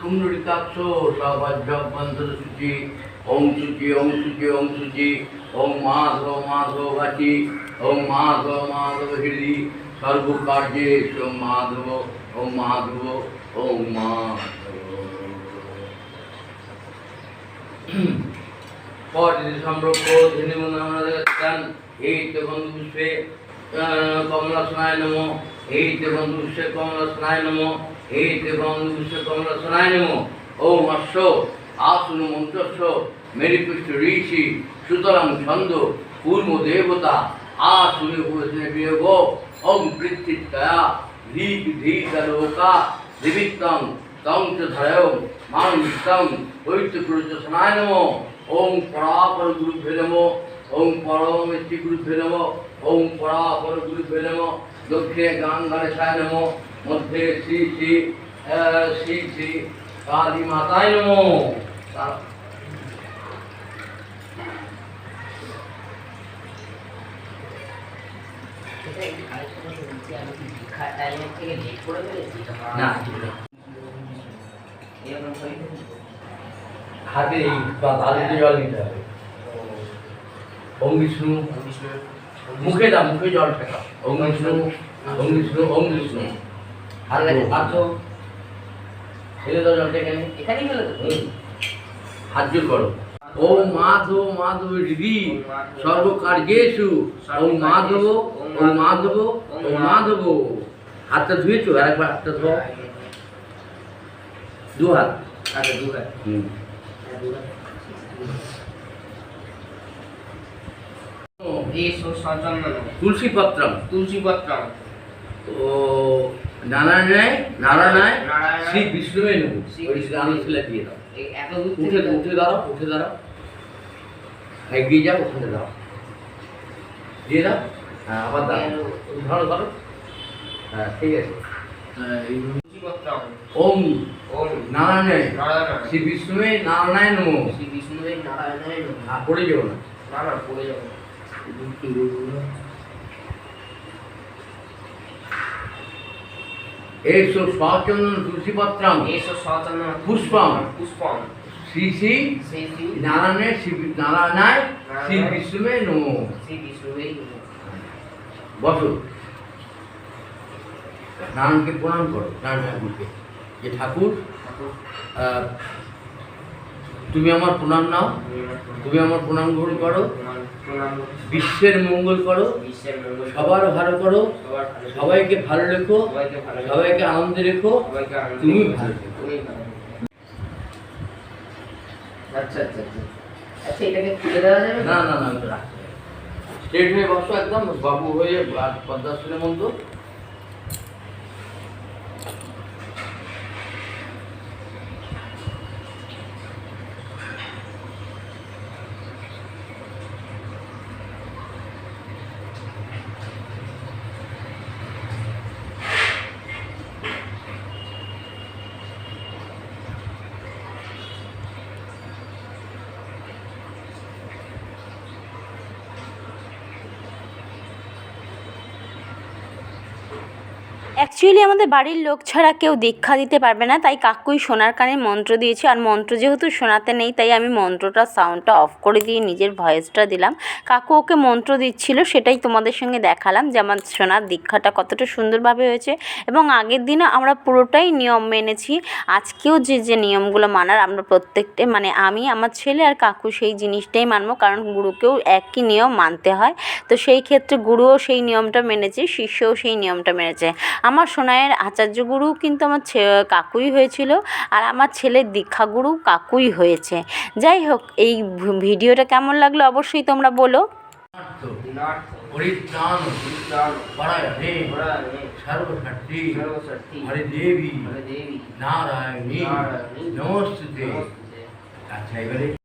কুণ্ডলিকাক্ষ সবাজ্যভ্যন্তর সূচি ওং সূচি ওং সূচি ওং সূচি ওং মাধব মাধব গাছি ওং মাধব মাধব হৃদি সর্বকার্যে ওং মাধব ওং মাধব ওং মাধব সম্পর্ক ধনী আমাদের গান এই তো বন্ধু পুষ্পে কমলা স্নায় নম, এই তো বন্ধু পুষ্পে কমলা স্নায় নম। এই তো বন্ধু পুষ্পে কমলা স্নায় নম ও মৎস্য, আসুন মন্ত্রস্য মেরিপুষ্ট ঋষি, সুতরাং ছন্দ পূর্ব দেবতা, আসুন উপসনে বিয়োগ। ওং পৃথিবীতয়া ধীক ধীকলোকা দিবিত্তং তং চ ধরয় মানবিত্তং দৈত্য পুরুষ স্নায় নম ওং পরাপর গুরুভ্যে নম ওং পরমেত্রী গুরুভ্যে নম ওং পরাপর গুরুভ্যে নম, দক্ষিণে গান গণেশায় নম। মধ্যে শ্রী শ্রী শ্রী শ্রী কালী মাতায় নম। হাতে বা বালতিতে জল নিতে হবে। ওম বিষ্ণু মুখে দাও মুখে জল ঠেকা ওম বিষ্ণু ওম বিষ্ণু ওম বিষ্ণু। হাত হাত ছেড়ে দাও জল ঠেকে এখানেই ফেলে দেবো হাত জোর করো। ওম মাধব মাধব হৃদি সর্বকার্যেষু। ওম মাধব ওম মাধব। ওম মাধব। হাতটা ধুয়েছো? আরেকবার হাতটা ধোয়া দু হাত। আচ্ছা দু হাত। হুম। তুলসী পত্রম তুলসী পত্র ও নারায়ণায় নারায়ণায় নারায়ণায় শ্রী বিষ্ণুয়ে নেব শ্রী ওই গান দিয়ে দাও। এই এত দূর উঠে উঠে দাঁড়াও উঠে দাঁড়াও। এগিয়ে যাও ওখানে দাও দিয়ে দাও। হ্যাঁ আবার দাও। ধরো ধরো। হ্যাঁ ঠিক আছে। হ্যাঁ, এই তুলসী পত্র। ওম। ওম। নারায়ণায় নারায়ণ শ্রী বিষ্ণুয়ে নারায়ণায় নম। শ্রী নমঃ। হ্যাঁ পড়ে যাব না। না না পড়ে যাব এসো পুষ্পম শ্রী নারায়ণায় শ্রী বিষ্ণুয়ে নম শ্রী বিষ্ণুদেব নমঃ। বসো। নারায়ণকে প্রণাম করো। নারায়ণ ঠাকুরকে। যে ঠাকুর আহ, তুমি আমার প্রণাম নাও। তুমি আমার প্রণাম গ্রহণ করো। বিশ্বের মঙ্গল করো। বিশ্বের মঙ্গল সবার ভালো করো। সবাইকে ভালো রেখো। সবাইকে আনন্দে রেখো। তুমি ভালো। আচ্ছা আচ্ছা আচ্ছা। আচ্ছা এটাকে খুলে দেওয়া যাবে? না না না রাখতে। স্ট্রেট হয়ে বসো একদম বাবু হয়ে পদ্মাসনের মতো অ্যাকচুয়ালি আমাদের বাড়ির লোক ছাড়া কেউ দীক্ষা দিতে পারবে না, তাই কাকুই সোনার কানে মন্ত্র দিয়েছে। আর মন্ত্র যেহেতু শোনাতে নেই, তাই আমি মন্ত্রটা সাউন্ডটা অফ করে দিয়ে নিজের ভয়েসটা দিলাম। কাকু ওকে মন্ত্র দিচ্ছিল, সেটাই তোমাদের সঙ্গে দেখালাম যে আমার সোনার দীক্ষাটা কতটা সুন্দরভাবে হয়েছে। এবং আগের দিনও আমরা পুরোটাই নিয়ম মেনেছি। আজকেও যে যে নিয়মগুলো মানার, আমরা প্রত্যেকটা মানে আমি, আমার ছেলে আর কাকু সেই জিনিসটাই মানবো, কারণ গুরুকেও একই নিয়ম মানতে হয়। তো সেই ক্ষেত্রে গুরুও সেই নিয়মটা মেনেছে, শিষ্যও সেই নিয়মটা মেনেছে। আমার সোনায়ের আচার্য গুরু কিন্তু আমার কাকুই হয়েছিল আর আমার ছেলের দীক্ষাগুরু কাকুই হয়েছে যাই হোক এই ভিডিওটা কেমন লাগল অবশ্যই তোমরা বলো। আচ্ছা এবারে